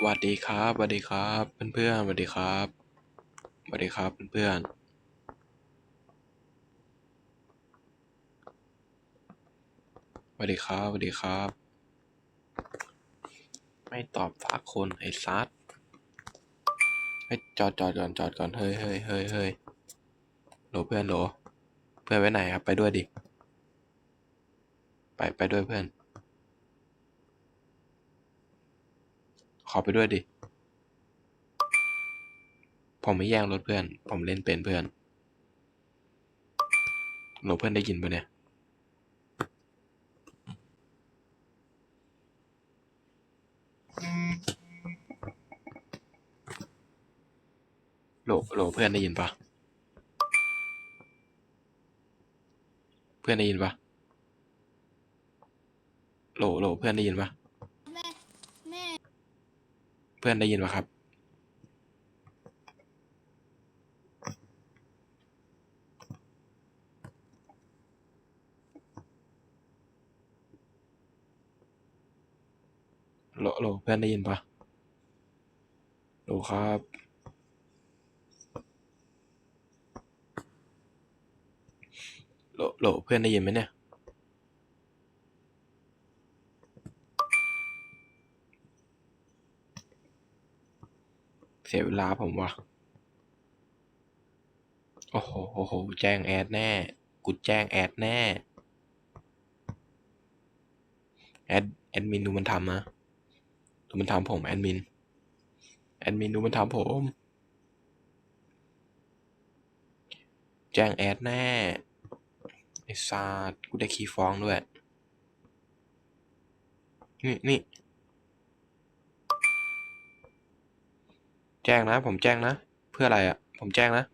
สวัสดีครับสวัสดีครับ เพื่อนๆสวัสดีครับสวัสดีครับเพื่อนๆสวัสดีครับสวัสดีครับ ไม่ตอบฝากคนไอ้ซัดเฮ้จอดจอดก่อนจอดก่อนเฮ้ยเฮ้ยเฮ้ยเฮ้ยโหลเพื่อนโหลเพื่อนไว้ไหนครับ ไปด้วยดิ ไปไปด้วยเพื่อน ขอไปด้วยดิ ผมไม่แย่งรถเพื่อน ผมเล่นเป็นเพื่อนโหลเพื่อนได้ยินปะเนี่ย โหลโหลเพื่อนได้ยินปะเพื่อนได้ยินปะโหลโหลเพื่อนได้ยินปะ เพื่อนได้ยินปะครับโหลโหลเพื่อนได้ยินปะโหลครับโหลโหลเพื่อนได้ยินไหมเนี่ย เสียเวลาผมว่ะ โอ้โหโอ้โห แจ้งแอดแน่ กูแจ้งแอดแน่ แอด แอดมินดูมันทำนะดูมันทำผมแอดมิน แอดมินดูมันทำผม แจ้งแอดแน่ ไอ้ซาดกูได้คีย์ฟ้องด้วย นี่นี่ แจ้งนะ ผมแจ้งนะ เพื่ออะไรอะ่ะ ผมแจ้งนะ